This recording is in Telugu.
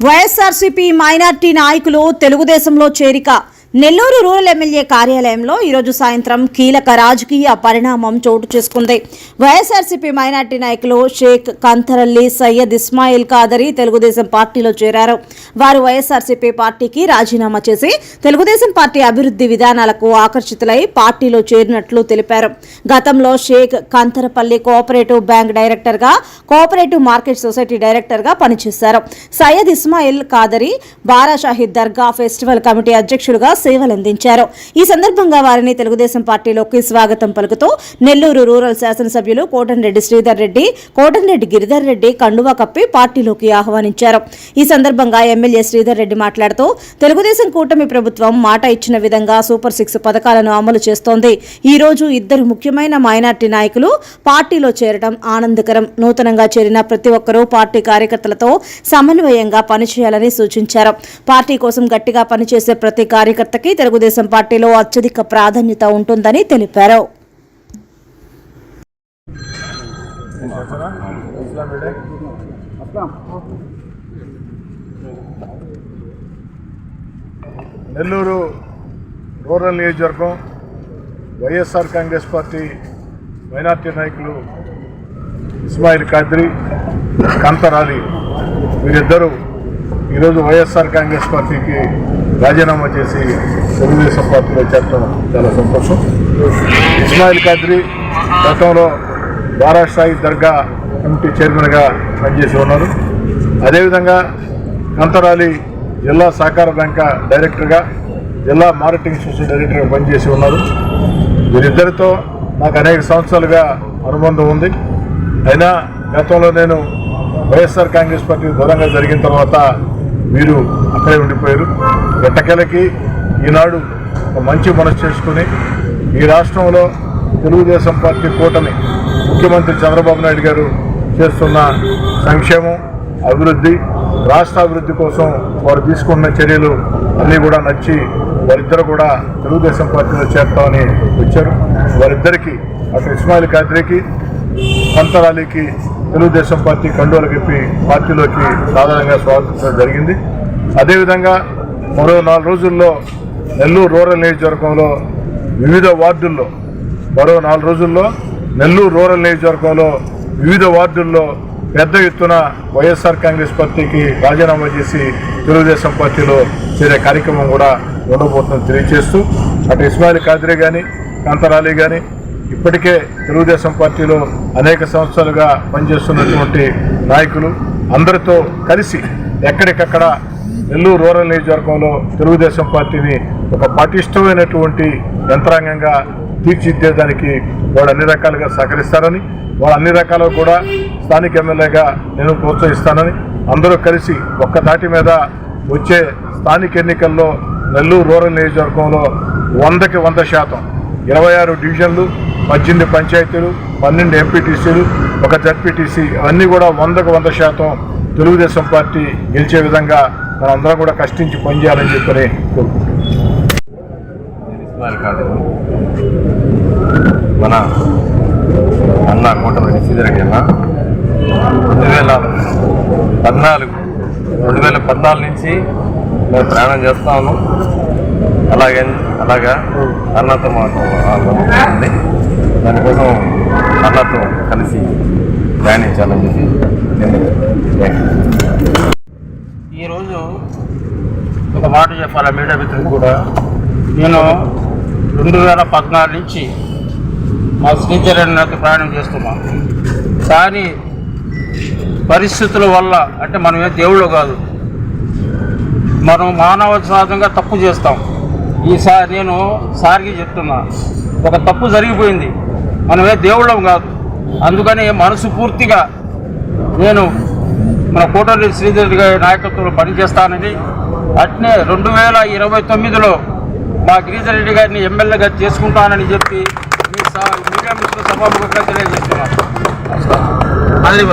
వైఎస్ఆర్సీపీ మైనార్టీ నాయకులు తెలుగుదేశంలో చేరిక నెల్లూరు రూరల్ ఎమ్మెల్యే కార్యాలయంలో ఈరోజు సాయంత్రం కీలక రాజకీయ పరిణామం చోటు చేసుకుంది. వైఎస్ఆర్సీపీ మైనార్టీ నాయకులు షేక్ కంతరల్లి సయ్యద్ ఇస్మాయిల్ కాదరి తెలుగుదేశం పార్టీలో చేరారు. వారు వైఎస్ఆర్సీపీ పార్టీకి రాజీనామా చేసి తెలుగుదేశం పార్టీ అభివృద్ధి విధానాలకు ఆకర్షితులై పార్టీలో చేరినట్లు తెలిపారు. గతంలో షేక్ కంతరపల్లి కోఆపరేటివ్ బ్యాంక్ డైరెక్టర్గా కోఆపరేటివ్ మార్కెట్ సొసైటీ డైరెక్టర్గా పనిచేశారు. సయ్యద్ ఇస్మాయిల్ కాదరి బారాషాహి దర్గా ఫెస్టివల్ కమిటీ అధ్యక్షుడిగా సేవలందించారు ఈ సందర్భంగా వారిని తెలుగుదేశం పార్టీలోకి స్వాగతం పలుకుతూ నెల్లూరు రూరల్ శాసనసభ్యులు కోటంరెడ్డి శ్రీధర్ రెడ్డి కోటంరెడ్డి గిరిధర్ రెడ్డి కండువా కప్పి పార్టీలోకి ఆహ్వానించారు. ఈ సందర్భంగా ఎమ్మెల్యే శ్రీధర్ రెడ్డి మాట్లాడుతూ తెలుగుదేశం కూటమి ప్రభుత్వం మాట ఇచ్చిన విధంగా సూపర్ సిక్స్ పథకాలను అమలు చేస్తోంది. ఈ రోజు ఇద్దరు ముఖ్యమైన మైనార్టీ నాయకులు పార్టీలో చేరడం ఆనందకరం. నూతనంగా చేరిన ప్రతి ఒక్కరూ పార్టీ కార్యకర్తలతో సమన్వయంగా పనిచేయాలని సూచించారు. పార్టీ కోసం గట్టిగా పనిచేసే ప్రతి కార్యకర్తకి తెలుగుదేశం పార్టీలో అత్యధిక ప్రాధాన్యత ఉంటుందని తెలిపారు. నెల్లూరు రూరల్ నియోజకవర్గం వైఎస్ఆర్ కాంగ్రెస్ పార్టీ మైనార్టీ నాయకులు ఇస్మాయిల్ ఖాద్రి కంతరాలి వీరిద్దరూ ఈరోజు వైఎస్ఆర్ కాంగ్రెస్ పార్టీకి రాజీనామా చేసి తెలుగుదేశం పార్టీలో చేరటం చాలా సంతోషం. ఇస్మాయిల్ ఖాద్రి గతంలో బారాషాయి దర్గా కమిటీ చైర్మన్గా పనిచేసి ఉన్నారు. అదేవిధంగా కంతరాలి జిల్లా సహకార బ్యాంక్ డైరెక్టర్గా జిల్లా మార్కెటింగ్ సొసైటీ డైరెక్టర్గా పనిచేసి ఉన్నారు. వీరిద్దరితో నాకు అనేక సంవత్సరాలుగా అనుబంధం ఉంది. అయినా గతంలో నేను వైఎస్ఆర్ కాంగ్రెస్ పార్టీ దూరంగా జరిగిన తర్వాత వీరు అక్కడే ఉండిపోయారు. ఎట్టకెలకి ఈనాడు మంచి మనసు చేసుకుని ఈ రాష్ట్రంలో తెలుగుదేశం పార్టీ కూటమి ముఖ్యమంత్రి చంద్రబాబు నాయుడు గారు చేస్తున్న సంక్షేమం అభివృద్ధి రాష్ట్ర అభివృద్ధి కోసం వారు తీసుకున్న చర్యలు అన్నీ కూడా నచ్చి వారిద్దరు కూడా తెలుగుదేశం పార్టీలో చేరతామని వచ్చారు. వారిద్దరికీ అటు ఇస్మాయిల్ ఖాద్రీకి పంతరాలికి తెలుగుదేశం పార్టీ కండువలు చెప్పి పార్టీలోకి సాధారణంగా స్వాగతించడం జరిగింది. అదేవిధంగా మరో నాలుగు రోజుల్లో నెల్లూరు రూరల్ నియోజకవర్గంలో వివిధ వార్డుల్లో మరో నాలుగు రోజుల్లో నెల్లూరు రూరల్ నియోజకవర్గంలో వివిధ వార్డుల్లో పెద్ద ఎత్తున వైఎస్ఆర్ కాంగ్రెస్ పార్టీకి రాజీనామా చేసి తెలుగుదేశం పార్టీలో చేరే కార్యక్రమం కూడా ఉండబోతుందని తెలియజేస్తూ అటు ఇస్మాయిల్ ఖాద్రే కానీ కాంతరాలి కానీ ఇప్పటికే తెలుగుదేశం పార్టీలో అనేక సంవత్సరాలుగా పనిచేస్తున్నటువంటి నాయకులు అందరితో కలిసి ఎక్కడికక్కడ నెల్లూరు రూరల్ నియోజకవర్గంలో తెలుగుదేశం పార్టీని ఒక పటిష్టమైనటువంటి యంత్రాంగంగా తీర్చిదిద్దేదానికి వాళ్ళు అన్ని రకాలుగా సహకరిస్తారని వాళ్ళు అన్ని రకాలుగా కూడా స్థానిక ఎమ్మెల్యేగా నేను ప్రోత్సహిస్తానని అందరూ కలిసి ఒక్క దాటి మీద వచ్చే స్థానిక ఎన్నికల్లో నెల్లూరు రూరల్ నియోజకవర్గంలో వందకి వంద శాతం ఇరవై ఆరు డివిజన్లు పద్దెనిమిది పంచాయతీలు పన్నెండు ఎంపీటీసీలు ఒక జడ్పీటీసీ అన్నీ కూడా వందకు వంద శాతం తెలుగుదేశం పార్టీ గెలిచే విధంగా మనందరం కూడా కష్టించి పనిచేయాలని చెప్పని కోరుకుంటున్నాం. కాదు. మన అన్న కోటరెడ్డి శ్రీధరెడ్డి అన్న. రెండు వేల పద్నాలుగు రెండు వేల పద్నాలుగు నుంచి మేము ప్రయాణం చేస్తాము అలాగే అలాగా అన్నతో మాకు దానికోసం కళ్ళతో కలిసి ప్రయాణించాలని చెప్పి నేను ఈరోజు ఒక మాట చెప్పాలి మీడియా మిత్రులు కూడా. నేను రెండు వేల పద్నాలుగు నుంచి మా శ్రీచరణ్యకి ప్రయాణం చేస్తున్నాను కానీ పరిస్థితుల వల్ల అంటే మనం ఏ దేవుళ్ళు కాదు మనం మానవ సహజంగా తప్పు చేస్తాం. ఈసారి నేను సార్కి చెప్తున్నా. ఒక తప్పు జరిగిపోయింది. మనమే దేవుళ్ళం కాదు. అందుకని మనసు పూర్తిగా నేను మన కోటరెడ్డి శ్రీధర్ గారి నాయకత్వంలో పనిచేస్తానని అట్నే రెండు వేల ఇరవై తొమ్మిదిలో మా గిరిజర్ రెడ్డి గారిని ఎమ్మెల్యేగా చేసుకుంటానని చెప్పి మీ మీడియా మిత్రుల సభాముఖంగా తెలియజేస్తున్నాను. అది